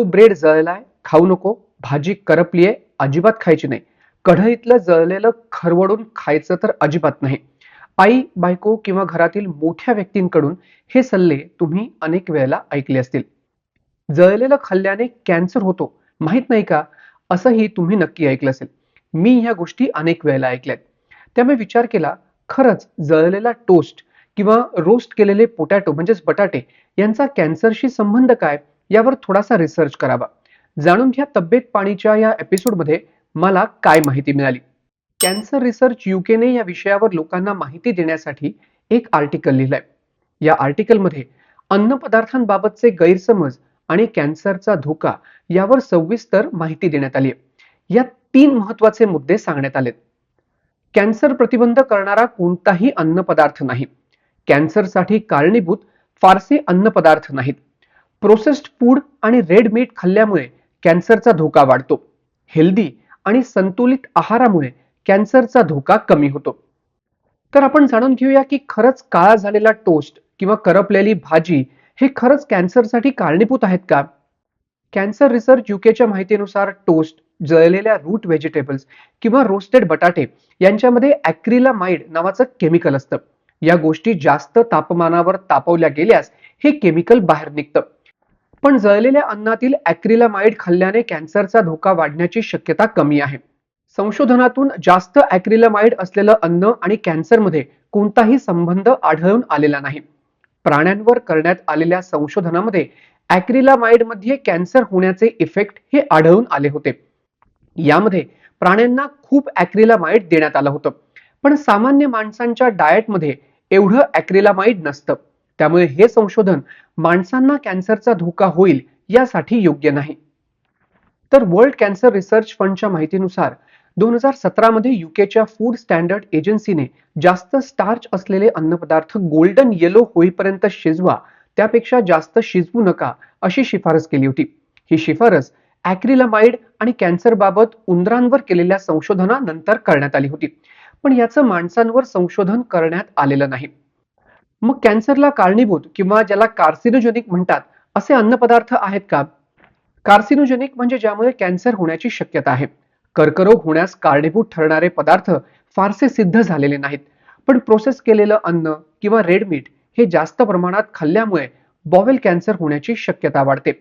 तो ब्रेड जळलाय खाऊ नको भाजी करपली आहे अजिबात खायची नाही. कढईतलं जळलेलं खरवडून खायचं तर अजिबात नाही. आई बायको किंवा घरातील मोठ्या व्यक्तींकडून हे सल्ले तुम्ही अनेक वेळेला ऐकले असतील. जळलेलं खाल्ल्याने कॅन्सर होतो. माहीत नाही का? असंही तुम्ही नक्की ऐकलं असेल. मी ह्या गोष्टी अनेक वेळेला ऐकल्यात. त्यामुळे विचार केला खरंच जळलेला टोस्ट किंवा रोस्ट केलेले पोटॅटो म्हणजेच बटाटे यांचा कॅन्सरशी संबंध काय? यावर थोडासा रिसर्च करावा. जाणून घ्या तब्येत पाणीच्या या एपिसोडमध्ये मला काय माहिती मिळाली. कॅन्सर रिसर्च युकेने या विषयावर लोकांना माहिती देण्यासाठी एक आर्टिकल लिहिलंय. या आर्टिकलमध्ये अन्नपदार्थांबाबतचे गैरसमज आणि कॅन्सरचा धोका यावर सविस्तर माहिती देण्यात आली आहे यात तीन महत्त्वाचे मुद्दे सांगण्यात आलेत. कॅन्सर प्रतिबंध करणारा कोणताही अन्नपदार्थ नाही. कॅन्सरसाठी कारणीभूत फारसे अन्नपदार्थ नाहीत. प्रोसेस्ड फूड आणि रेड मीट खाल्ल्यामुळे कॅन्सरचा धोका वाढतो. हेल्दी आणि संतुलित आहारामुळे कॅन्सरचा धोका कमी होतो. तर आपण जाणून घेऊया की खरंच काळा झालेला टोस्ट किंवा करपलेली भाजी हे खरंच कॅन्सरसाठी कारणीभूत आहेत का? कॅन्सर रिसर्च युकेच्या माहितीनुसार टोस्ट जळलेल्या रूट व्हेजिटेबल्स किंवा रोस्टेड बटाटे यांच्यामध्ये ॲक्रिलामाइड नावाचं केमिकल असतं. या गोष्टी जास्त तापमानावर तापवल्या गेल्यास हे केमिकल बाहेर निघतं. पण जळलेल्या अन्नातील ॲक्रिलामाइड खाल्ल्याने कॅन्सरचा धोका वाढण्याची शक्यता कमी आहे. संशोधनातून जास्त ॲक्रिलामाइड असलेलं अन्न आणि कॅन्सरमध्ये कोणताही संबंध आढळून आलेला नाही. प्राण्यांवर करण्यात आलेल्या संशोधनामध्ये ॲक्रिलामाइडमध्ये कॅन्सर होण्याचे इफेक्ट हे आढळून आले होते. यामध्ये प्राण्यांना खूप ॲक्रिलामाइड देण्यात आलं होतं. पण सामान्य माणसांच्या डाएटमध्ये एवढं ॲक्रिलामाइड नसतं. त्यामुळे हे संशोधन माणसांना कॅन्सरचा धोका होईल यासाठी योग्य नाही. तर वर्ल्ड कॅन्सर रिसर्च फंडच्या माहितीनुसार दोन हजार सतरामध्ये युकेच्या फूड स्टँडर्ड एजन्सीने जास्त स्टार्च असलेले अन्नपदार्थ गोल्डन येलो होईपर्यंत शिजवा त्यापेक्षा जास्त शिजवू नका अशी शिफारस केली होती. ही शिफारस ॲक्रिलामाइड आणि कॅन्सर बाबत उंदरांवर केलेल्या संशोधनानंतर करण्यात आली होती. पण याचं माणसांवर संशोधन करण्यात आलेलं नाही. मग कॅन्सरला कारणीभूत किंवा ज्याला कार्सिनोजेनिक म्हणतात असे अन्नपदार्थ आहेत का? कार्सिनोजेनिक म्हणजे ज्यामुळे कॅन्सर होण्याची शक्यता आहे. कर्करोग होण्यास कारणीभूत ठरणारे पदार्थ फारसे सिद्ध झालेले नाहीत. पण प्रोसेस केलेलं अन्न किंवा रेड मीट हे जास्त प्रमाणात खाल्ल्यामुळे बॉवेल कॅन्सर होण्याची शक्यता वाढते.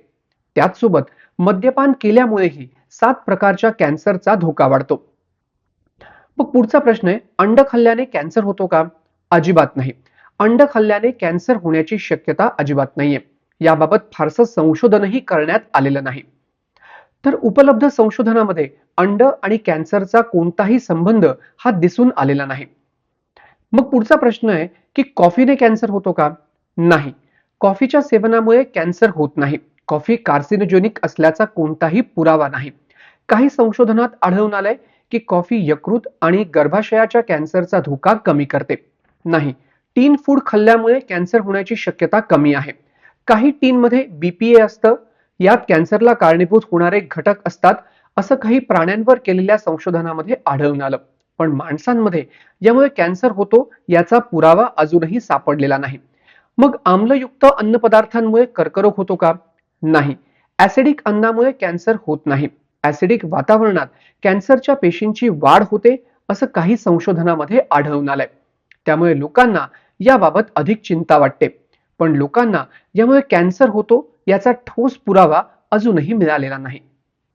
त्याचसोबत मद्यपान केल्यामुळेही सात प्रकारच्या कॅन्सरचा धोका वाढतो. मग पुढचा प्रश्न आहे अंड खाल्ल्याने कॅन्सर होतो का? अजिबात नाही. अंड खाल्ल्याने कॅन्सर होण्याची शक्यता अजिबात नाहीये. याबाबत फारसं संशोधनही करण्यात आलेलं नाही. तर उपलब्ध संशोधनामध्ये अंड आणि कॅन्सरचा कोणताही संबंध हा दिसून आलेला नाही. मग पुढचा प्रश्न आहे की कॉफीने कॅन्सर होतो का? नाही. कॉफीच्या सेवनामुळे कॅन्सर होत नाही. कॉफी कार्सिनोजेनिक असल्याचा कोणताही पुरावा नाही. काही संशोधनात आढळून आलंय की कॉफी यकृत आणि गर्भाशयाच्या कॅन्सरचा धोका कमी करते. नाही. टीन फूड खाल्ल्यामुळे कॅन्सर होण्याची शक्यता कमी आहे. काही टीनमध्ये बीपीए असतं. यात कॅन्सरला कारणीभूत होणारे घटक असतात असं काही प्राण्यांवर केलेल्या संशोधनामध्ये आढळून आलं. पण माणसांमध्ये यामुळे कॅन्सर होतो याचा पुरावा अजूनही सापडलेला नाही. मग आम्लयुक्त अन्नपदार्थांमुळे कर्करोग होतो का? नाही. ऍसिडिक अन्नामुळे कॅन्सर होत नाही. ऍसिडिक वातावरणात कॅन्सरच्या पेशींची वाढ होते असं काही संशोधनामध्ये आढळून आलंय. त्यामुळे लोकांना याबाबत अधिक चिंता वाटते. पण लोकांना यामुळे कॅन्सर होतो याचा ठोस पुरावा अजूनही मिळालेला नाही.